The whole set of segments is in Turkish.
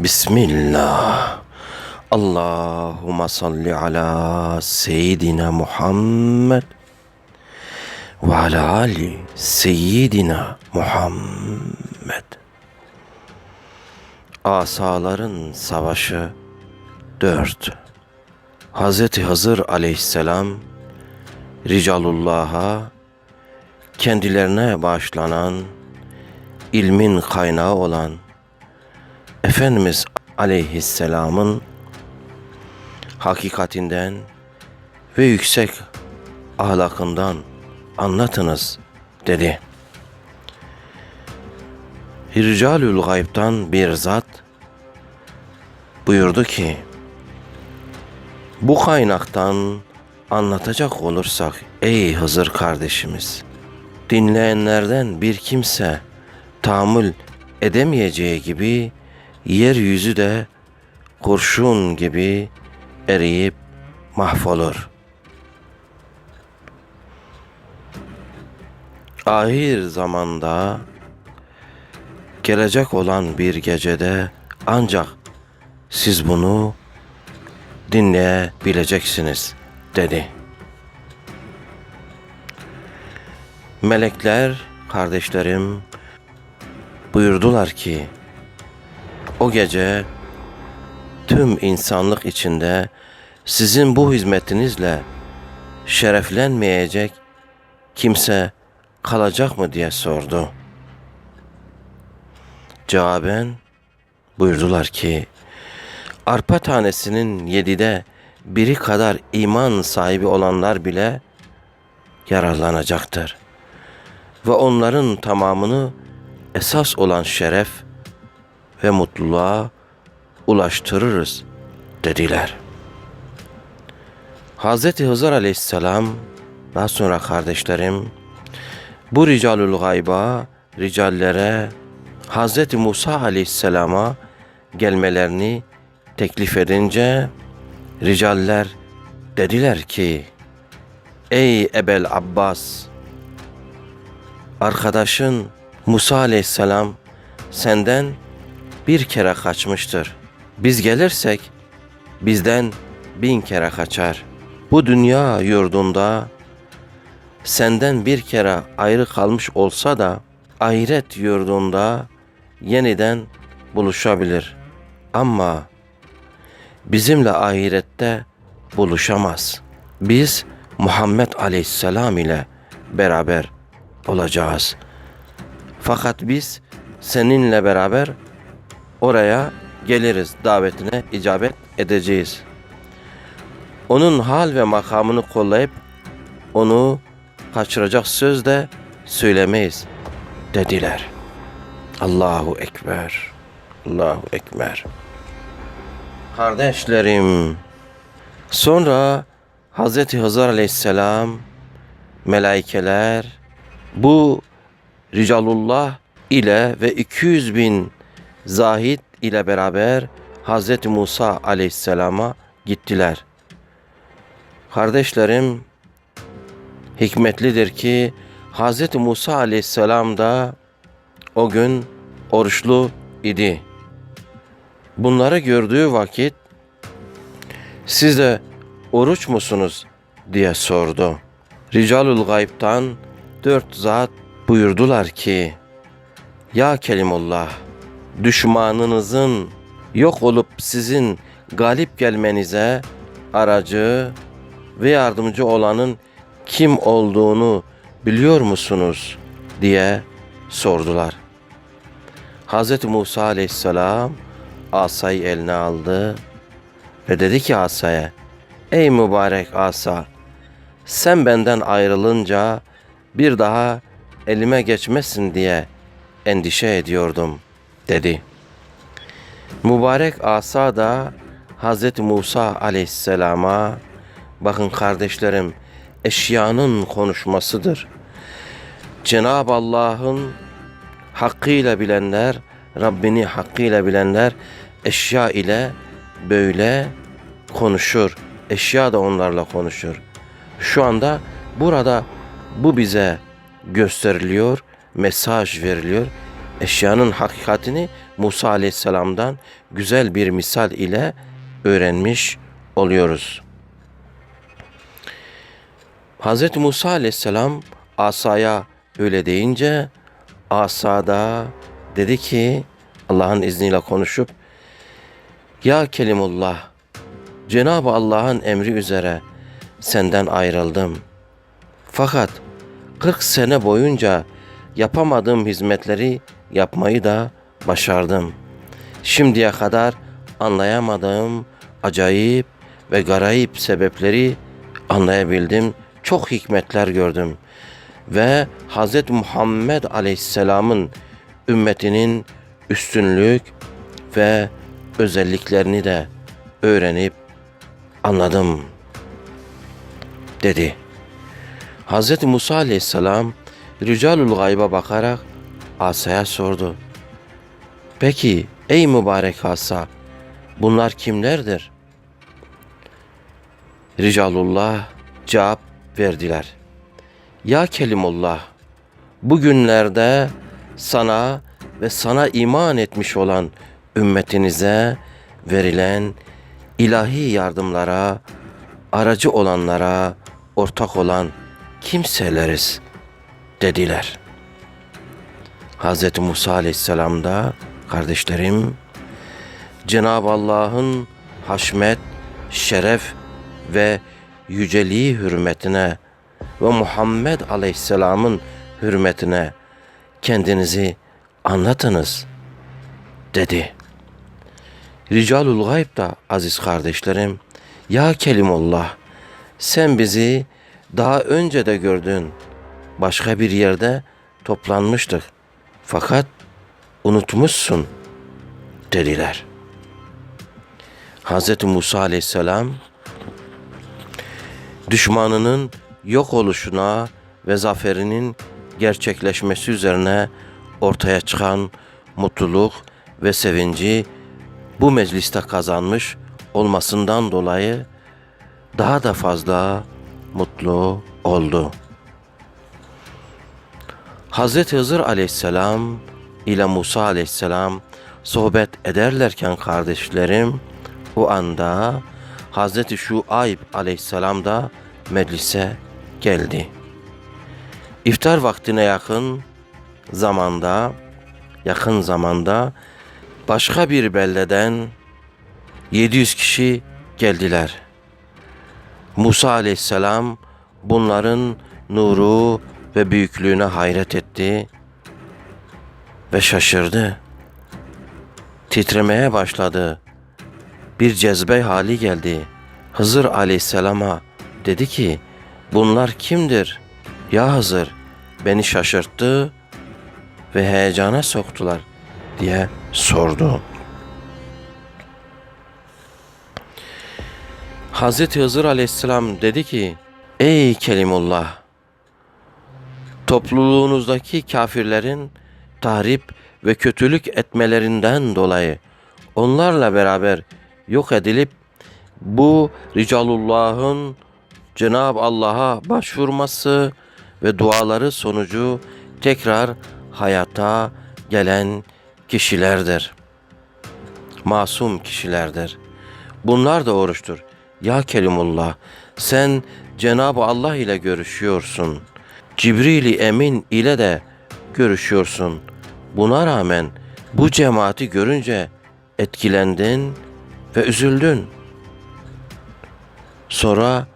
Bismillah. Allahümme salli ala seyyidina Muhammed ve ala ali seyyidina Muhammed. Asaların Savaşı 4 Hazreti Hızır aleyhisselam Ricalullah'a kendilerine bağışlanan ilmin kaynağı olan Efendimiz aleyhisselamın hakikatinden ve yüksek ahlakından anlatınız dedi. Ricalül gaybtan bir zat buyurdu ki bu kaynaktan anlatacak olursak ey Hızır kardeşimiz dinleyenlerden bir kimse tahammül edemeyeceği gibi yeryüzü de kurşun gibi eriyip mahvolur. Ahir zamanda gelecek olan bir gecede ancak siz bunu dinleyebileceksiniz dedi. Melekler kardeşlerim buyurdular ki o gece tüm insanlık içinde sizin bu hizmetinizle şereflenmeyecek kimse kalacak mı diye sordu. Cevaben buyurdular ki arpa tanesinin yedide biri kadar iman sahibi olanlar bile yararlanacaktır. Ve onların tamamını esas olan şeref ve mutluluğa ulaştırırız dediler. Hz. Hızır aleyhisselam daha sonra kardeşlerim bu ricalul gayba ricallere Hz. Musa aleyhisselama gelmelerini teklif edince ricaller dediler ki Ey Ebel Abbas arkadaşın Musa aleyhisselam senden bir kere kaçmıştır. Biz gelirsek bizden bin kere kaçar. Bu dünya yurdunda senden bir kere ayrı kalmış olsa da ahiret yurdunda yeniden buluşabilir. Ama bizimle ahirette buluşamaz. Biz Muhammed Aleyhisselam ile beraber olacağız. Fakat biz seninle beraber oraya geliriz davetine icabet edeceğiz. Onun hal ve makamını kollayıp onu kaçıracak söz de söylemeyiz dediler. Allahu Ekber. Allahu Ekber. Kardeşlerim, sonra Hz. Hızır Aleyhisselam, melaikeler, bu Ricalullah ile ve 200 bin zahid ile beraber Hz. Musa Aleyhisselam'a gittiler. Kardeşlerim, hikmetlidir ki Hz. Musa Aleyhisselam da o gün oruçlu idi. Bunları gördüğü vakit siz de oruç musunuz diye sordu. Ricalul gaybtan dört zat buyurdular ki Ya Kelimullah düşmanınızın yok olup sizin galip gelmenize aracı ve yardımcı olanın kim olduğunu biliyor musunuz diye sordular. Hz. Musa aleyhisselam asayı eline aldı ve dedi ki asaya Ey mübarek asa sen benden ayrılınca bir daha elime geçmesin diye endişe ediyordum dedi. Mübarek asa da Hz. Musa aleyhisselama bakın kardeşlerim eşyanın konuşmasıdır. Cenab-ı Allah'ın hakkıyla bilenler, Rabbini hakkıyla bilenler eşya ile böyle konuşur. Eşya da onlarla konuşur. Şu anda burada bu bize gösteriliyor, mesaj veriliyor. Eşyanın hakikatini Musa aleyhisselamdan güzel bir misal ile öğrenmiş oluyoruz. Hz. Musa aleyhisselam asaya öyle deyince asada dedi ki Allah'ın izniyle konuşup Ya Kelimullah Cenab-ı Allah'ın emri üzere senden ayrıldım. Fakat 40 sene boyunca yapamadığım hizmetleri yapmayı da başardım. Şimdiye kadar anlayamadığım acayip ve garayip sebepleri anlayabildim. Çok hikmetler gördüm. Ve Hz. Muhammed Aleyhisselam'ın ümmetinin üstünlük ve özelliklerini de öğrenip anladım dedi. Hz. Musa aleyhisselam Ricalul Gayb'a bakarak Asa'ya sordu. Peki ey mübarek Asa bunlar kimlerdir? Ricalullah cevap verdiler. Ya Kelimullah bugünlerde sana ve sana iman etmiş olan ümmetinize verilen ilahi yardımlara, aracı olanlara ortak olan kimseleriz dediler. Hz. Musa aleyhisselam da kardeşlerim Cenab-ı Allah'ın haşmet, şeref ve yüceliği hürmetine ve Muhammed aleyhisselamın hürmetine kendinizi anlatınız dedi. Ricalul Gayb da aziz kardeşlerim, ya Kelimullah sen bizi daha önce de gördün. Başka bir yerde toplanmıştık. Fakat unutmuşsun dediler. Hz. Musa aleyhisselam düşmanının yok oluşuna ve zaferinin gerçekleşmesi üzerine ortaya çıkan mutluluk ve sevinci bu mecliste kazanmış olmasından dolayı daha da fazla mutlu oldu. Hazreti Hızır aleyhisselam ile Musa aleyhisselam sohbet ederlerken kardeşlerim o anda Hazreti Şuayb aleyhisselam da meclise geldi. İftar vaktine yakın zamanda yakın zamanda başka bir beldeden 700 kişi geldiler. Musa aleyhisselam bunların nuru ve büyüklüğüne hayret etti ve şaşırdı. Titremeye başladı. Bir cezbe hali geldi. Hızır aleyhisselama dedi ki bunlar kimdir? Ya Hızır beni şaşırttı ve heyecana soktular diye sordu. Hazreti Hızır aleyhisselam dedi ki Ey Kelimullah topluluğunuzdaki kafirlerin tahrip ve kötülük etmelerinden dolayı onlarla beraber yok edilip bu Ricalullah'ın Cenab-ı Allah'a başvurması ve duaları sonucu tekrar hayata gelen kişilerdir. Masum kişilerdir. Bunlar da oruçtur. Ya Kelimullah sen Cenab-ı Allah ile görüşüyorsun. Cibril-i Emin ile de görüşüyorsun. Buna rağmen bu cemaati görünce etkilendin ve üzüldün. Sonra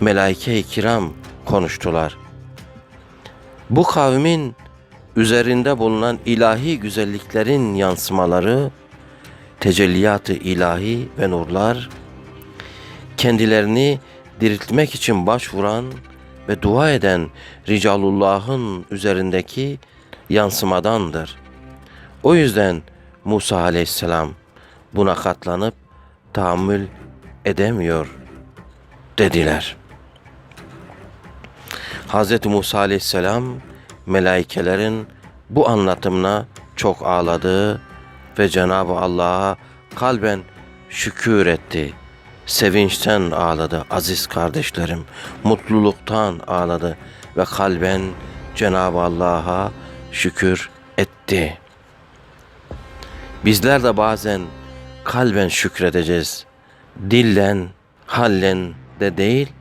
melaike-i kiram konuştular. Bu kavmin üzerinde bulunan ilahi güzelliklerin yansımaları, tecelliyatı ilahi ve nurlar, kendilerini diriltmek için başvuran ve dua eden Ricalullah'ın üzerindeki yansımadandır. O yüzden Musa aleyhisselam buna katlanıp tahammül edemiyor dediler. Hz. Musa aleyhisselam melaikelerin bu anlatımına çok ağladı ve Cenab-ı Allah'a kalben şükür etti. Sevinçten ağladı aziz kardeşlerim. Mutluluktan ağladı ve kalben Cenab-ı Allah'a şükür etti. Bizler de bazen kalben şükredeceğiz. Dillen, hallen de değil,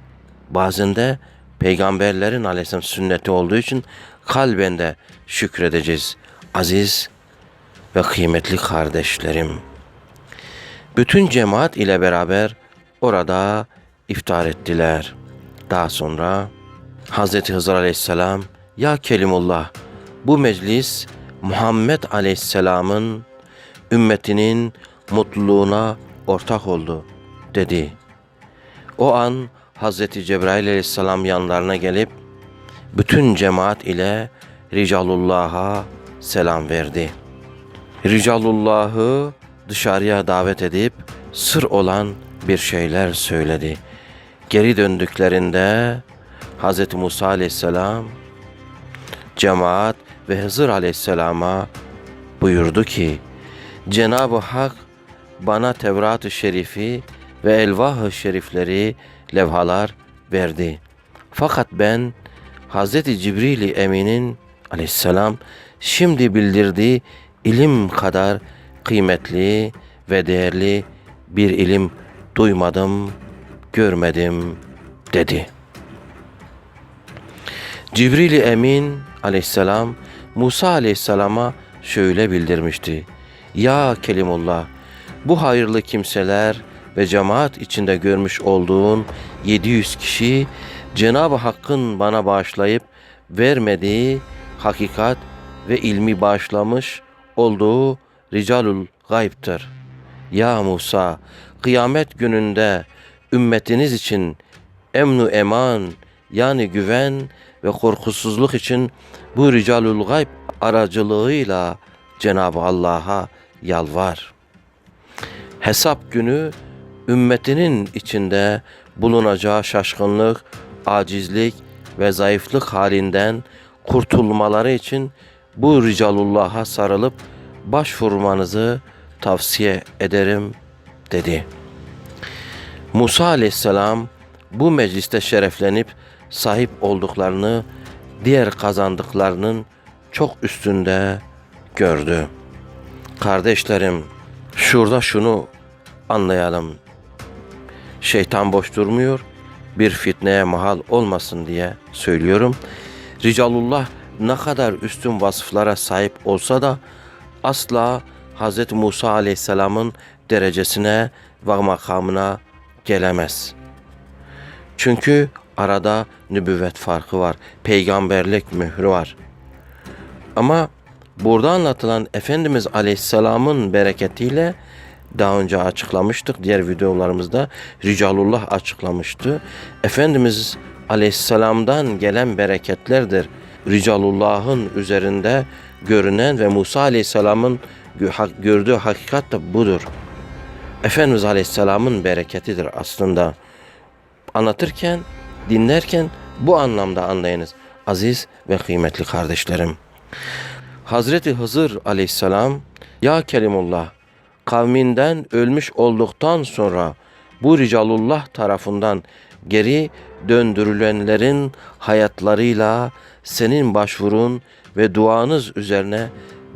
bazen de peygamberlerin aleyhisselam sünneti olduğu için kalben de şükredeceğiz. Aziz ve kıymetli kardeşlerim. Bütün cemaat ile beraber orada iftar ettiler. Daha sonra Hazreti Hızır Aleyhisselam ya Kelimullah bu meclis Muhammed Aleyhisselam'ın ümmetinin mutluluğuna ortak oldu dedi. O an Hazreti Cebrail Aleyhisselam yanlarına gelip bütün cemaat ile Ricalullah'a selam verdi. Ricalullah'ı dışarıya davet edip sır olan bir şeyler söyledi. Geri döndüklerinde Hz. Musa aleyhisselam cemaat ve Hızır aleyhisselama buyurdu ki Cenab-ı Hak bana Tevrat-ı Şerifi ve Elvah-ı Şerifleri levhalar verdi. Fakat ben Hz. Cibril-i Emin'in aleyhisselam şimdi bildirdiği ilim kadar kıymetli ve değerli bir ilim duymadım, görmedim dedi. Cibril-i Emin aleyhisselam Musa aleyhisselama şöyle bildirmişti. Ya Kelimullah bu hayırlı kimseler ve cemaat içinde görmüş olduğun 700 kişi Cenab-ı Hakk'ın bana bağışlayıp vermediği hakikat ve ilmi bağışlamış olduğu ricalul gayb'tır. Ya Musa, kıyamet gününde ümmetiniz için emnu eman yani güven ve korkusuzluk için bu ricalul gayb aracılığıyla Cenab-ı Allah'a yalvar. Hesap günü ümmetinin içinde bulunacağı şaşkınlık, acizlik ve zayıflık halinden kurtulmaları için bu ricalullah'a sarılıp başvurmanızı tavsiye ederim dedi. Musa aleyhisselam bu mecliste şereflenip sahip olduklarını diğer kazandıklarının çok üstünde gördü. Kardeşlerim şurada şunu anlayalım. Şeytan boş durmuyor. Bir fitneye mahal olmasın diye söylüyorum. Ricalullah ne kadar üstün vasıflara sahip olsa da asla Hz. Musa aleyhisselamın derecesine ve makamına gelemez. Çünkü arada nübüvvet farkı var. Peygamberlik mührü var. Ama burada anlatılan Efendimiz Aleyhisselam'ın bereketiyle daha önce açıklamıştık diğer videolarımızda Ricalullah açıklamıştı. Efendimiz Aleyhisselam'dan gelen bereketlerdir. Ricalullah'ın üzerinde görünen ve Musa Aleyhisselam'ın gördüğü hakikat da budur. Efendimiz Aleyhisselam'ın bereketidir aslında. Anlatırken, dinlerken bu anlamda anlayınız. Aziz ve kıymetli kardeşlerim. Hazreti Hızır Aleyhisselam, Ya Kelimullah, kavminden ölmüş olduktan sonra bu Ricalullah tarafından geri döndürülenlerin hayatlarıyla senin başvurun ve duanız üzerine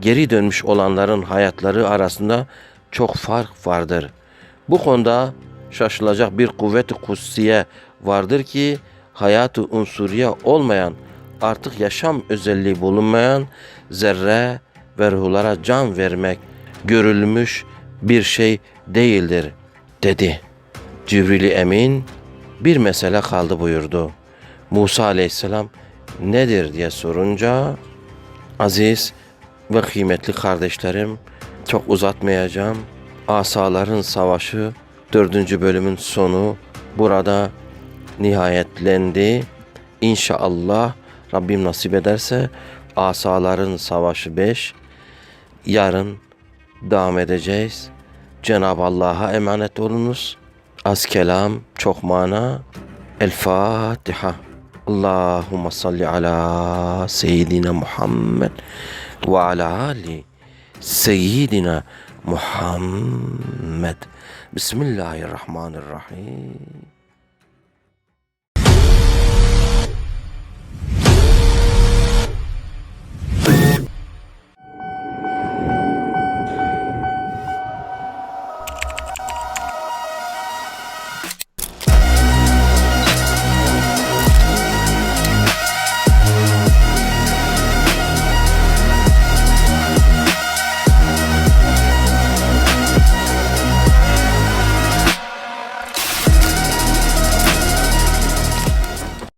geri dönmüş olanların hayatları arasında çok fark vardır. Bu konuda şaşılacak bir kuvvet-i kutsiye vardır ki hayatı unsuriye olmayan, artık yaşam özelliği bulunmayan zerre ve ruhlara can vermek görülmüş bir şey değildir dedi. Cibril-i Emin bir mesele kaldı buyurdu. Musa aleyhisselam nedir diye sorunca aziz ve kıymetli kardeşlerim çok uzatmayacağım. Asaların Savaşı dördüncü bölümün sonu burada nihayetlendi. İnşallah Rabbim nasip ederse Asaların Savaşı 5 yarın devam edeceğiz. Cenab-ı Allah'a emanet olunuz. Az kelam, çok mana. El Fatiha. Allahümme salli ala seyyidina Muhammed ve ala ali seyyidina Muhammed. Bismillahirrahmanirrahim.